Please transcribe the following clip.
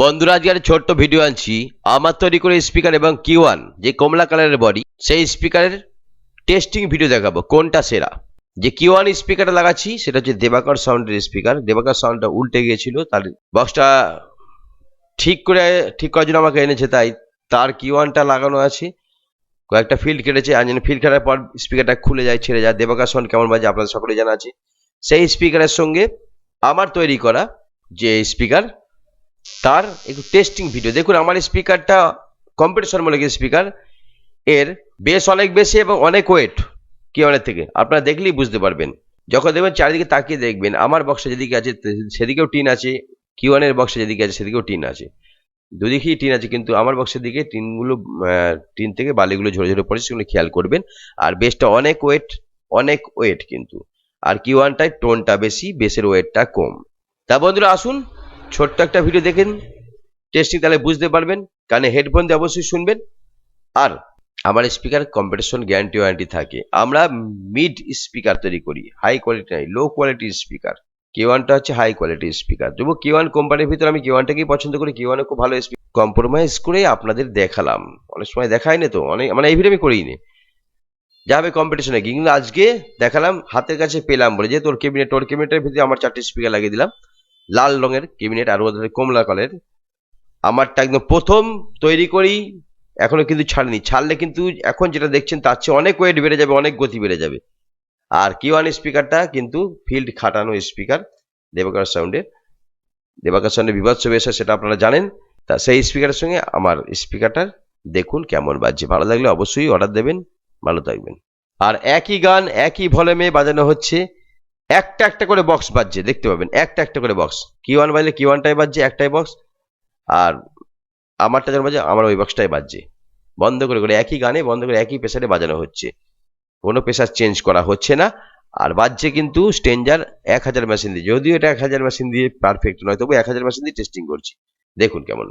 বন্ধুরা, আজকে ছোট্ট ভিডিও আনছি। আমার তৈরি করে স্পিকার এবং কিউ ওয়ান যে কমলা কালারের বডি সেই স্পিকারের টেস্টিং ভিডিও দেখাবো, কোনটা সেরা। যে কিউ ওয়ান স্পিকারটা লাগাচ্ছি, সেটা হচ্ছে দেবাকর সাউন্ডের স্পিকার দেবাকর সাউন্ডটা উল্টে গিয়েছিল, তার বক্সটা ঠিক করে, ঠিক করার জন্য আমাকে এনেছে, তাই তার কিউ ওয়ানটা লাগানো আছে। কয়েকটা ফিল্ড কেটেছে, আর যেন ফিল্ড কাটার পর স্পিকারটা খুলে যায়, ছেড়ে যায়। দেবাকর সাউন্ড কেমন বাজে আপনাদের সকলে জানা আছে। সেই স্পিকারের সঙ্গে আমার তৈরি করা যে স্পিকার তার একটু টেস্টিং ভিডিও দেখুন, আমার স্পিকারটা কম্পিটিশন মূলক স্পিকার এর বেশ অনেক বেশি এবং অনেক ওয়েট কি অনেক থেকে। আপনারা দেখলেই বুঝতে পারবেন। যখন দেখবেন চারিদিকে তাকিয়ে দেখবেন, আমার বক্সে যেদিকে আছে, সেদিকেও টিন আছে কিউ ওয়ানের বক্সে যেদিকে আছে, সেদিকেও টিন আছে। দুদিকেই টিন আছে, কিন্তু আমার বক্সের দিকে টিনগুলো টিন থেকে বালিগুলো ঝরে ঝরে পড়ে সেগুলো খেয়াল করবেন। আর বেসটা অনেক ওয়েট অনেক ওয়েট কিন্তু। আর কিউ ওয়ানটায় টোনটা বেশি বেসের ওয়েটটা কম। তা বন্ধুরা, আসুন ছোট্ট একটা ভিডিও দেখেন টেস্টিং তাহলে বুঝতে পারবেন, কানে হেডফোন দিয়ে অবশ্যই শুনবেন। আর আমার স্পিকার কম্পিটিশন গ্যারান্টি ওয়ারেন্টি থাকে। আমরা মিড স্পিকার তৈরি করি হাই কোয়ালিটি নাই লো কোয়ালিটির স্পিকার কে ওয়ানটা হচ্ছে হাই কোয়ালিটির স্পিকার তবু কে ওয়ান কোম্পানির ভিতরে আমি কে ওয়ানটাকেই পছন্দ করি কে ওয়ানে খুব ভালো স্পিকার কম্প্রোমাইজ করে আপনাদের দেখালাম। অনেক সময় দেখাই না তো, অনেক মানে এই ভিডিও আমি করিনি। যাবে কম্পিটিশনে গিয়ে কিন্তু আজকে দেখালাম, হাতের কাছে পেলাম বলে যে তোর কেবিনেট তোর কেবিনেটের ভিতরে আমার চারটে স্পিকার লাগিয়ে দিলাম। লাল রঙের কেবিনেট আর ওদের কমলা কালারের আমারটা একদম প্রথম তৈরি করি, এখনও কিন্তু ছাড়িনি। ছাড়লে কিন্তু এখন যেটা দেখছেন তার চেয়ে অনেক ওয়েট বেড়ে যাবে, অনেক গতি বেড়ে যাবে। আর কি ওয়ান স্পিকারটা কিন্তু ফিল্ড খাটানো স্পিকার দেবাকার সাউন্ডের দেবাকার সাউন্ডের বিভৎস বেশ সেটা আপনারা জানেন। তা সেই স্পিকারের সঙ্গে আমার স্পিকারটার দেখুন কেমন বাজছে। ভালো লাগলে অবশ্যই অর্ডার দেবেন, ভালো থাকবেন। আর একই গান, একই ভলিউমে বাজানো হচ্ছে একটা একটা করে বক্স বাজছে, দেখতে পাবেন, একটা একটা করে বক্স কি ওয়ান বাজলে কি ওয়ানটাই বাজছে, একটাই বক্স আর আমারটা যেন বাজে, আমার ওই বক্সটাই বাজছে। বন্ধ করে করে একই গানে, বন্ধ করে একই প্রেসারে বাজানো হচ্ছে। কোনো প্রেসার চেঞ্জ করা হচ্ছে না, আর বাজছে কিন্তু স্টেঞ্জার এক হাজার মেশিন দিয়ে। যদিও এটা এক হাজার মেশিন দিয়ে পারফেক্ট নয়, তবু এক হাজার মেশিন দিয়ে টেস্টিং করছি। দেখুন কেমন।